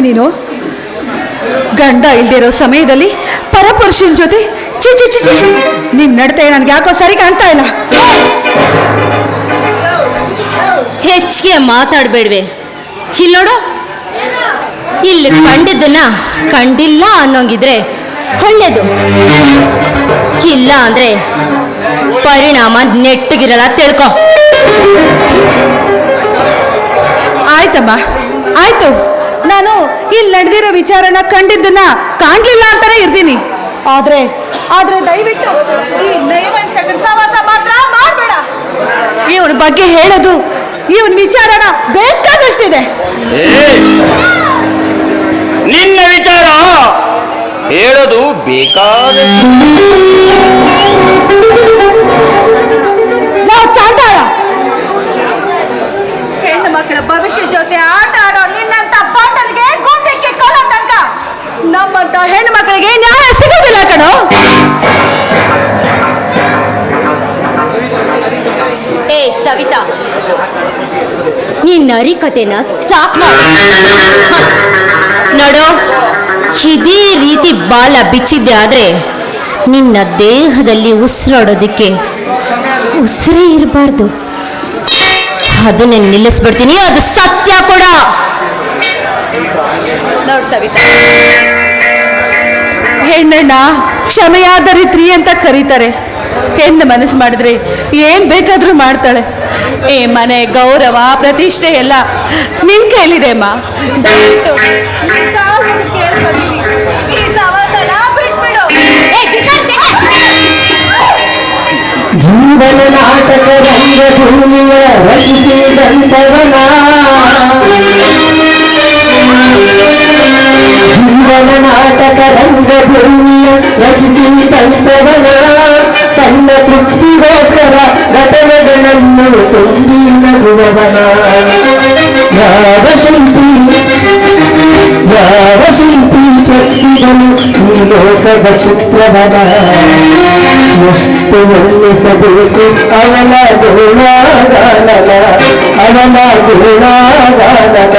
ನೀನು? ಗಂಡ ಇಲ್ದಿರೋ ಸಮಯದಲ್ಲಿ ಪರಪುರುಷನ ಜೊತೆ ಚಿ ಚಿ ಚಿ ಚಿ ನಿನ್ ನಡತೆ ನನ್ಗೆ ಯಾಕೋ ಸರಿ ಕಾಣ್ತಾ ಇಲ್ಲ. ಹೆಚ್ಚಿಗೆ ಮಾತಾಡ್ಬೇಡ್ವೆ. ಇಲ್ಲಿ ನೋಡು. ಇಲ್ಲಿ ಕಂಡಿದ್ದನ್ನ ಕಂಡಿಲ್ಲ ಅನ್ನೋಂಗಿದ್ರೆ ಒಳ್ಳೇದು. ಇಲ್ಲ ಅಂದ್ರೆ ಪರಿಣಾಮ ನೆಟ್ಟಗಿರಲ್ಲ ತಿಳ್ಕೊ. ಆಯ್ತಮ್ಮ ಆಯ್ತು. ನಾನು ಇಲ್ಲಿ ನಡೆದಿರೋ ವಿಚಾರನ ಕಂಡಿದ್ದನ್ನ ಕಾಣ್ಲಿಲ್ಲ ಅಂತಾನೆ ಇರ್ತೀನಿ. ಆದ್ರೆ ಆದ್ರೆ ದಯವಿಟ್ಟು ಈ ನಯವಂಚಕರ ಚಕ್ರಸವಾಸ ಮಾತ್ರ ಮಾಡಬೇಡ. ಇವನ ಬಗ್ಗೆ ಹೇಳೋದು ಇವನ್ ವಿಚಾರಣ ಬೇಕಾದಷ್ಟಿದೆ. ನಿನ್ನ ವಿಚಾರ ಹೇಳೋದು ಬೇಕಾದಷ್ಟು ನಾವು ಚಾಟಾಡ ಹೆಣ್ಣು ಮಕ್ಕಳ ಭವಿಷ್ಯ ಜೊತೆ ಆಟ ಆಡೋ ನಿನ್ನಂತ ಗೋಂದಕ್ಕೆ ಕೊಲ ತನಕ ನಮ್ಮಂತ ಹೆಣ್ಣು ಮಕ್ಕಳಿಗೆ ನ್ಯಾಯ ಸಿಗೋದಿಲ್ಲ ಕಣೋ. ಏ, ಸವಿತಾ ಈ ನರಿಕತೆನ ಸಾಕ್ ನೋಡು, ಇದೇ ರೀತಿ ಬಾಲ ಬಿಚ್ಚಿದ್ದೆ ಆದ್ರೆ ನಿನ್ನ ದೇಹದಲ್ಲಿ ಉಸಿರಾಡೋದಕ್ಕೆ ಉಸಿರೇ ಇರಬಾರ್ದು. ಅದನ್ನ ನಿಲ್ಲಿಸ್ಬಿಡ್ತೀನಿ, ಅದು ಸತ್ಯ ಕೂಡ. ನೋಡ್ ಸವಿತಾ. ಹೆಣ್ಣಣ್ಣ ಕ್ಷಮೆಯಾದ ರೀತ್ರಿ ಅಂತ ಕರೀತಾರೆ. ಹೆಣ್ಣು ಮನಸ್ಸು ಮಾಡಿದ್ರೆ ಏನ್ ಬೇಕಾದ್ರೂ ಮಾಡ್ತಾಳೆ. ಏ ಮನೆ ಗೌರವ, ಪ್ರತಿಷ್ಠೆ ಎಲ್ಲ ನಿನ್ ಕೈಲಿದೆ ಅಮ್ಮ. ದಯವಿಟ್ಟು ಜೀವನ ನಾಟಕ ನಾಟಕ ರಂಗಭೂಮಿಯ ರಚಿಸಿದಂತವನ ತನ್ನ ತೃಪ್ತಿಗೋಸ್ಕರ ಘಟನೆಗಳನ್ನು ತುಂಬಿ ನಗುವವನ ಯಾವ ಶಿಲ್ಪಿ ಯಾವ ಶಿಲ್ಪಿ ಕೆತ್ತಿದನು ಈ ಲೋಕದ ಚಿತ್ರವನ ಎಷ್ಟು ವರ್ಣಿಸಬೇಕು ಅವನ ಗುಣಗಾನನ ಅವನ ಗುಣಗಾನನ